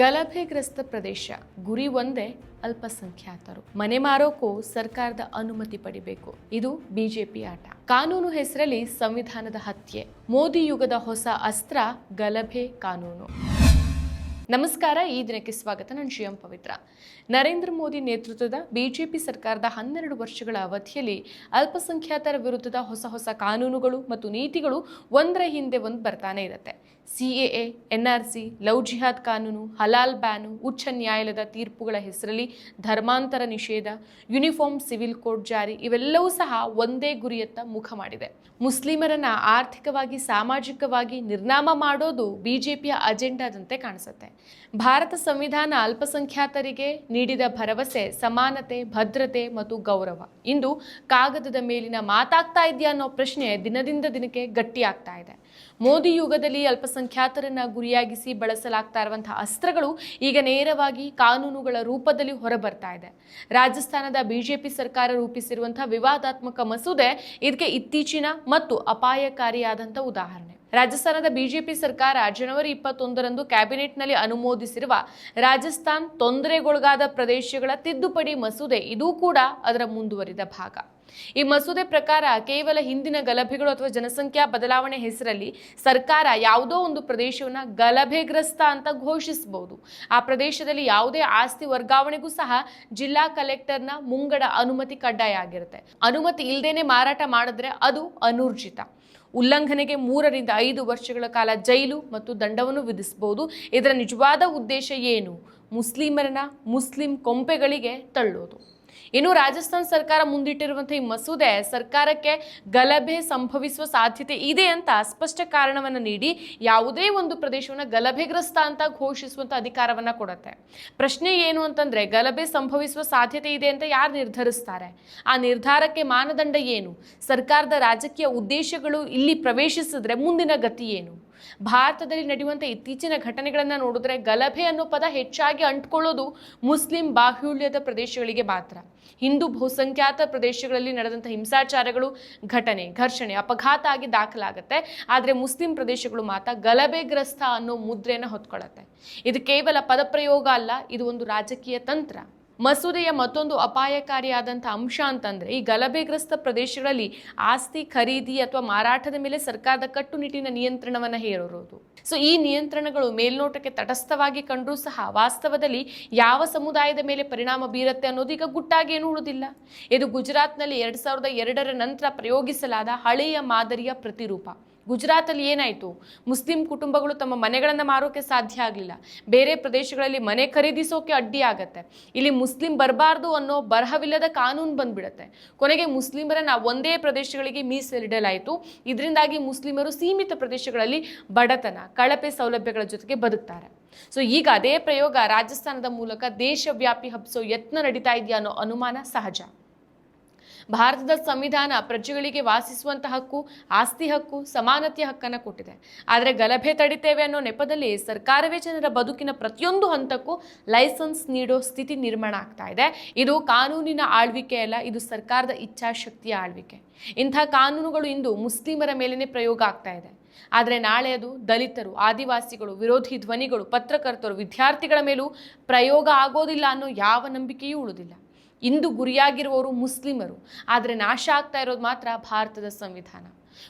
ಗಲಭೆಗ್ರಸ್ತ ಪ್ರದೇಶ, ಗುರಿ ಒಂದೇ ಅಲ್ಪಸಂಖ್ಯಾತರು. ಮನೆ ಮಾರೋಕ್ಕೂ ಸರ್ಕಾರದ ಅನುಮತಿ ಪಡಿಬೇಕು. ಇದು ಬಿಜೆಪಿ ಆಟ. ಕಾನೂನು ಹೆಸರಲ್ಲಿ ಸಂವಿಧಾನದ ಹತ್ಯೆ. ಮೋದಿ ಯುಗದ ಹೊಸ ಅಸ್ತ್ರ, ಗಲಭೆ ಕಾನೂನು. ನಮಸ್ಕಾರ, ಈ ದಿನಕ್ಕೆ ಸ್ವಾಗತ. ನಾನು ಎಂ ಪವಿತ್ರ. ನರೇಂದ್ರ ಮೋದಿ ನೇತೃತ್ವದ ಬಿಜೆಪಿ ಸರ್ಕಾರದ ಹನ್ನೆರಡು ವರ್ಷಗಳ ಅವಧಿಯಲ್ಲಿ ಅಲ್ಪಸಂಖ್ಯಾತರ ವಿರುದ್ಧದ ಹೊಸ ಹೊಸ ಕಾನೂನುಗಳು ಮತ್ತು ನೀತಿಗಳು ಒಂದರ ಹಿಂದೆ ಒಂದು ಬರ್ತಾನೆ ಇರುತ್ತೆ. ಸಿಎಎ, ಎನ್ಆರ್ಸಿ, ಲವ್ ಜಿಹಾದ್ ಕಾನೂನು, ಹಲಾಲ್ ಬ್ಯಾನು, ಉಚ್ಚ ನ್ಯಾಯಾಲಯದ ತೀರ್ಪುಗಳ ಹೆಸರಲ್ಲಿ ಧರ್ಮಾಂತರ ನಿಷೇಧ, ಯೂನಿಫಾರ್ಮ್ ಸಿವಿಲ್ ಕೋಡ್ ಜಾರಿ ಇವೆಲ್ಲವೂ ಸಹ ಒಂದೇ ಗುರಿಯತ್ತ ಮುಖ ಮಾಡಿದೆ. ಮುಸ್ಲಿಮರನ್ನ ಆರ್ಥಿಕವಾಗಿ, ಸಾಮಾಜಿಕವಾಗಿ ನಿರ್ನಾಮ ಮಾಡೋದು ಬಿಜೆಪಿಯ ಅಜೆಂಡಾದಂತೆ ಕಾಣಿಸುತ್ತೆ. ಭಾರತ ಸಂವಿಧಾನ ಅಲ್ಪಸಂಖ್ಯಾತರಿಗೆ ನೀಡಿದ ಭರವಸೆ ಸಮಾನತೆ, ಭದ್ರತೆ ಮತ್ತು ಗೌರವ. ಇಂದು ಕಾಗದದ ಮೇಲಿನ ಮಾತಾಗ್ತಾ ಇದೆಯಾ ಅನ್ನೋ ಪ್ರಶ್ನೆ ದಿನದಿಂದ ದಿನಕ್ಕೆ ಗಟ್ಟಿಯಾಗ್ತಾ ಇದೆ. ಮೋದಿ ಯುಗದಲ್ಲಿ ಅಲ್ಪಸಂಖ್ಯಾತರನ್ನ ಗುರಿಯಾಗಿಸಿ ಬಳಸಲಾಗ್ತಾ ಇರುವಂತಹ ಅಸ್ತ್ರಗಳು ಈಗ ನೇರವಾಗಿ ಕಾನೂನುಗಳ ರೂಪದಲ್ಲಿ ಹೊರಬರ್ತಾ ಇದೆ. ರಾಜಸ್ಥಾನದ ಬಿಜೆಪಿ ಸರ್ಕಾರ ರೂಪಿಸಿರುವಂತಹ ವಿವಾದಾತ್ಮಕ ಮಸೂದೆ ಇದಕ್ಕೆ ಇತ್ತೀಚಿನ ಮತ್ತು ಅಪಾಯಕಾರಿಯಾದಂಥ ಉದಾಹರಣೆ. ರಾಜಸ್ಥಾನದ ಬಿಜೆಪಿ ಸರ್ಕಾರ ಜನವರಿ ಇಪ್ಪತ್ತೊಂದರಂದು ಕ್ಯಾಬಿನೆಟ್ನಲ್ಲಿ ಅನುಮೋದಿಸಿರುವ ರಾಜಸ್ಥಾನ್ ತೊಂದರೆಗೊಳಗಾದ ಪ್ರದೇಶಗಳ ತಿದ್ದುಪಡಿ ಮಸೂದೆ ಇದೂ ಕೂಡ ಅದರ ಮುಂದುವರಿದ ಭಾಗ. ಈ ಮಸೂದೆ ಪ್ರಕಾರ ಕೇವಲ ಹಿಂದಿನ ಗಲಭೆಗಳು ಅಥವಾ ಜನಸಂಖ್ಯಾ ಬದಲಾವಣೆ ಹೆಸರಲ್ಲಿ ಸರ್ಕಾರ ಯಾವುದೋ ಒಂದು ಪ್ರದೇಶವನ್ನು ಗಲಭೆಗ್ರಸ್ತ ಅಂತ ಘೋಷಿಸಬಹುದು. ಆ ಪ್ರದೇಶದಲ್ಲಿ ಯಾವುದೇ ಆಸ್ತಿ ವರ್ಗಾವಣೆಗೂ ಸಹ ಜಿಲ್ಲಾ ಕಲೆಕ್ಟರ್ನ ಮುಂಗಡ ಅನುಮತಿ ಕಡ್ಡಾಯ ಆಗಿರುತ್ತೆ. ಅನುಮತಿ ಇಲ್ಲದೇನೆ ಮಾರಾಟ ಮಾಡಿದ್ರೆ ಅದು ಅನೂರ್ಜಿತ. ಉಲ್ಲಂಘನೆಗೆ ಮೂರರಿಂದ ಐದು ವರ್ಷಗಳ ಕಾಲ ಜೈಲು ಮತ್ತು ದಂಡವನ್ನು ವಿಧಿಸಬಹುದು. ಇದರ ನಿಜವಾದ ಉದ್ದೇಶ ಏನು? ಮುಸ್ಲಿಮರನ್ನ ಮುಸ್ಲಿಂ ಕೊಂಪೆಗಳಿಗೆ ತಳ್ಳೋದು. ಇನ್ನು ರಾಜಸ್ಥಾನ್ ಸರ್ಕಾರ ಮುಂದಿಟ್ಟಿರುವಂತಹ ಈ ಮಸೂದೆ ಸರ್ಕಾರಕ್ಕೆ ಗಲಭೆ ಸಂಭವಿಸುವ ಸಾಧ್ಯತೆ ಇದೆ ಅಂತ ಸ್ಪಷ್ಟ ಕಾರಣವನ್ನು ನೀಡಿ ಯಾವುದೇ ಒಂದು ಪ್ರದೇಶವನ್ನು ಗಲಭೆಗ್ರಸ್ತ ಅಂತ ಘೋಷಿಸುವಂತ ಅಧಿಕಾರವನ್ನ ಕೊಡುತ್ತೆ. ಪ್ರಶ್ನೆ ಏನು ಅಂತಂದ್ರೆ ಗಲಭೆ ಸಂಭವಿಸುವ ಸಾಧ್ಯತೆ ಇದೆ ಅಂತ ಯಾರು ನಿರ್ಧರಿಸ್ತಾರೆ? ಆ ನಿರ್ಧಾರಕ್ಕೆ ಮಾನದಂಡ ಏನು? ಸರ್ಕಾರದ ರಾಜಕೀಯ ಉದ್ದೇಶಗಳು ಇಲ್ಲಿ ಪ್ರವೇಶಿಸಿದ್ರೆ ಮುಂದಿನ ಗತಿ ಏನು? ಭಾರತದಲ್ಲಿ ನಡೆಯುವಂಥ ಇತ್ತೀಚಿನ ಘಟನೆಗಳನ್ನು ನೋಡಿದ್ರೆ ಗಲಭೆ ಅನ್ನೋ ಪದ ಹೆಚ್ಚಾಗಿ ಅಂಟ್ಕೊಳ್ಳೋದು ಮುಸ್ಲಿಂ ಬಾಹುಳ್ಯದ ಪ್ರದೇಶಗಳಿಗೆ ಮಾತ್ರ. ಹಿಂದೂ ಬಹುಸಂಖ್ಯಾತ ಪ್ರದೇಶಗಳಲ್ಲಿ ನಡೆದಂಥ ಹಿಂಸಾಚಾರಗಳು ಘಟನೆ, ಘರ್ಷಣೆ, ಅಪಘಾತ ಆಗಿ ದಾಖಲಾಗುತ್ತೆ. ಆದರೆ ಮುಸ್ಲಿಂ ಪ್ರದೇಶಗಳು ಮಾತ್ರ ಗಲಭೆಗ್ರಸ್ತ ಅನ್ನೋ ಮುದ್ರೆಯನ್ನು ಹೊತ್ಕೊಳ್ಳುತ್ತೆ ಇದು ಕೇವಲ ಪದಪ್ರಯೋಗ ಅಲ್ಲ, ಇದು ಒಂದು ರಾಜಕೀಯ ತಂತ್ರ. ಮಸೂದೆಯ ಮತ್ತೊಂದು ಅಪಾಯಕಾರಿಯಾದಂಥ ಅಂಶ ಅಂತಂದರೆ ಈ ಗಲಭೆಗ್ರಸ್ತ ಪ್ರದೇಶಗಳಲ್ಲಿ ಆಸ್ತಿ ಖರೀದಿ ಅಥವಾ ಮಾರಾಟದ ಮೇಲೆ ಸರ್ಕಾರದ ಕಟ್ಟುನಿಟ್ಟಿನ ನಿಯಂತ್ರಣವನ್ನು ಹೇರೋದು ಸೊ ಈ ನಿಯಂತ್ರಣಗಳು ಮೇಲ್ನೋಟಕ್ಕೆ ತಟಸ್ಥವಾಗಿ ಕಂಡರೂ ಸಹ ವಾಸ್ತವದಲ್ಲಿ ಯಾವ ಸಮುದಾಯದ ಮೇಲೆ ಪರಿಣಾಮ ಬೀರುತ್ತೆ ಅನ್ನೋದು ಈಗ ಗುಟ್ಟಾಗಿ ಏನೂ ಉಳಿದಿಲ್ಲ. ಇದು ಗುಜರಾತ್ನಲ್ಲಿ ಎರಡು ಸಾವಿರದ ಎರಡರ ನಂತರ ಪ್ರಯೋಗಿಸಲಾದ ಹಳೆಯ ಮಾದರಿಯ ಪ್ರತಿರೂಪ. ಗುಜರಾತಲ್ಲಿ ಏನಾಯಿತು? ಮುಸ್ಲಿಂ ಕುಟುಂಬಗಳು ತಮ್ಮ ಮನೆಗಳನ್ನು ಮಾರೋಕೆ ಸಾಧ್ಯ ಆಗಲಿಲ್ಲ. ಬೇರೆ ಪ್ರದೇಶಗಳಲ್ಲಿ ಮನೆ ಖರೀದಿಸೋಕೆ ಅಡ್ಡಿ ಆಗತ್ತೆ. ಇಲ್ಲಿ ಮುಸ್ಲಿಂ ಬರಬಾರ್ದು ಅನ್ನೋ ಬರಹವಿಲ್ಲದ ಕಾನೂನು ಬಂದ್ಬಿಡತ್ತೆ. ಕೊನೆಗೆ ಮುಸ್ಲಿಮರನ್ನ ಒಂದೇ ಪ್ರದೇಶಗಳಿಗೆ ಮೀಸಲಿಡಲಾಯಿತು. ಇದರಿಂದಾಗಿ ಮುಸ್ಲಿಮರು ಸೀಮಿತ ಪ್ರದೇಶಗಳಲ್ಲಿ ಬಡತನ, ಕಳಪೆ ಸೌಲಭ್ಯಗಳ ಜೊತೆಗೆ ಬದುಕ್ತಾರೆ. ಸೊ ಈಗ ಅದೇ ಪ್ರಯೋಗ ರಾಜಸ್ಥಾನದ ಮೂಲಕ ದೇಶವ್ಯಾಪಿ ಹಬ್ಸೋ ಯತ್ನ ನಡೀತಾ ಇದೆಯಾ ಅನ್ನೋ ಅನುಮಾನ ಸಹಜ. ಭಾರತದ ಸಂವಿಧಾನ ಪ್ರಜೆಗಳಿಗೆ ವಾಸಿಸುವಂತಹ ಹಕ್ಕು, ಆಸ್ತಿ ಹಕ್ಕು, ಸಮಾನತೆಯ ಹಕ್ಕನ್ನು ಕೊಟ್ಟಿದೆ. ಆದರೆ ಗಲಭೆ ತಡಿತೇವೆ ಅನ್ನೋ ನೆಪದಲ್ಲಿ ಸರ್ಕಾರವೇ ಜನರ ಬದುಕಿನ ಪ್ರತಿಯೊಂದು ಹಂತಕ್ಕೂ ಲೈಸೆನ್ಸ್ ನೀಡೋ ಸ್ಥಿತಿ ನಿರ್ಮಾಣ ಆಗ್ತಾ ಇದೆ. ಇದು ಕಾನೂನಿನ ಆಳ್ವಿಕೆ ಅಲ್ಲ, ಇದು ಸರ್ಕಾರದ ಇಚ್ಛಾಶಕ್ತಿಯ ಆಳ್ವಿಕೆ. ಇಂಥ ಕಾನೂನುಗಳು ಇಂದು ಮುಸ್ಲಿಮರ ಮೇಲೇನೆ ಪ್ರಯೋಗ ಆಗ್ತಾ ಇದೆ. ಆದರೆ ನಾಳೆ ಅದು ದಲಿತರು, ಆದಿವಾಸಿಗಳು, ವಿರೋಧಿ ಧ್ವನಿಗಳು, ಪತ್ರಕರ್ತರು, ವಿದ್ಯಾರ್ಥಿಗಳ ಮೇಲೂ ಪ್ರಯೋಗ ಆಗೋದಿಲ್ಲ ಅನ್ನೋ ಯಾವ ನಂಬಿಕೆಯೂ ಉಳಿದಿಲ್ಲ. ಇಂದು ಗುರಿಯಾಗಿರುವವರು ಮುಸ್ಲಿಮರು, ಆದರೆ ನಾಶ ಆಗ್ತಾ ಇರೋದು ಮಾತ್ರ ಭಾರತದ ಸಂವಿಧಾನ.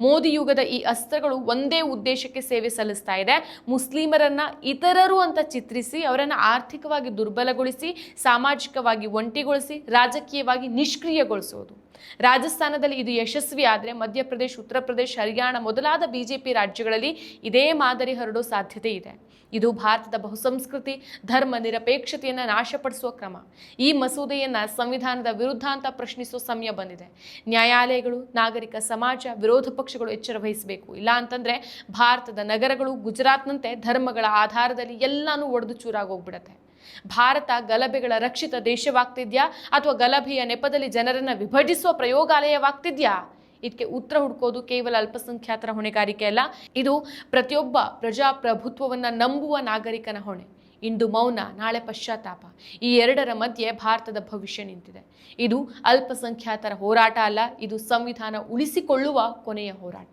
ಮೋದಿ ಯುಗದ ಈ ಅಸ್ತ್ರಗಳು ಒಂದೇ ಉದ್ದೇಶಕ್ಕೆ ಸೇವೆ ಸಲ್ಲಿಸ್ತಾ ಇದೆ. ಮುಸ್ಲಿಮರನ್ನ ಇತರರು ಅಂತ ಚಿತ್ರಿಸಿ, ಅವರನ್ನು ಆರ್ಥಿಕವಾಗಿ ದುರ್ಬಲಗೊಳಿಸಿ, ಸಾಮಾಜಿಕವಾಗಿ ಒಂಟಿಗೊಳಿಸಿ, ರಾಜಕೀಯವಾಗಿ ನಿಷ್ಕ್ರಿಯಗೊಳಿಸೋದು. ರಾಜಸ್ಥಾನದಲ್ಲಿ ಇದು ಯಶಸ್ವಿ ಆದರೆ ಮಧ್ಯಪ್ರದೇಶ, ಉತ್ತರ ಪ್ರದೇಶ, ಹರಿಯಾಣ ಮೊದಲಾದ ಬಿಜೆಪಿ ರಾಜ್ಯಗಳಲ್ಲಿ ಇದೇ ಮಾದರಿ ಹರಡೋ ಸಾಧ್ಯತೆ ಇದೆ. ಇದು ಭಾರತದ ಬಹುಸಂಸ್ಕೃತಿ, ಧರ್ಮ ನಿರಪೇಕ್ಷತೆಯನ್ನು ನಾಶಪಡಿಸುವ ಕ್ರಮ. ಈ ಮಸೂದೆಯನ್ನ ಸಂವಿಧಾನದ ವಿರುದ್ಧ ಅಂತ ಪ್ರಶ್ನಿಸುವ ಸಮಯ ಬಂದಿದೆ. ನ್ಯಾಯಾಲಯಗಳು, ನಾಗರಿಕ ಸಮಾಜ, ವಿರೋಧ ಪಕ್ಷಗಳು ಎಚ್ಚರ ವಹಿಸಬೇಕು. ಇಲ್ಲ ಅಂತಂದ್ರೆ ಭಾರತದ ನಗರಗಳು ಗುಜರಾತ್ನಂತೆ ಧರ್ಮಗಳ ಆಧಾರದಲ್ಲಿ ಎಲ್ಲಾನು ಒಡೆದು ಚೂರಾಗೋಗ್ಬಿಡತ್ತೆ. ಭಾರತ ಗಲಭೆಗಳ ರಕ್ಷಿತ ದೇಶವಾಗ್ತಿದ್ಯಾ ಅಥವಾ ಗಲಭೆಯ ನೆಪದಲ್ಲಿ ಜನರನ್ನು ವಿಭಜಿಸುವ ಪ್ರಯೋಗಾಲಯವಾಗ್ತಿದ್ಯಾ? ಇದಕ್ಕೆ ಉತ್ತರ ಹುಡುಕೋದು ಕೇವಲ ಅಲ್ಪಸಂಖ್ಯಾತರ ಹೊಣೆಗಾರಿಕೆ ಅಲ್ಲ, ಇದು ಪ್ರತಿಯೊಬ್ಬ ಪ್ರಜಾಪ್ರಭುತ್ವವನ್ನ ನಂಬುವ ನಾಗರಿಕನ ಹೊಣೆ. ಇಂದು ಮೌನ, ನಾಳೆ ಪಶ್ಚಾತ್ತಾಪ. ಈ ಎರಡರ ಮಧ್ಯೆ ಭಾರತದ ಭವಿಷ್ಯ ನಿಂತಿದೆ. ಇದು ಅಲ್ಪಸಂಖ್ಯಾತರ ಹೋರಾಟ ಅಲ್ಲ, ಇದು ಸಂವಿಧಾನ ಉಳಿಸಿಕೊಳ್ಳುವ ಕೊನೆಯ ಹೋರಾಟ.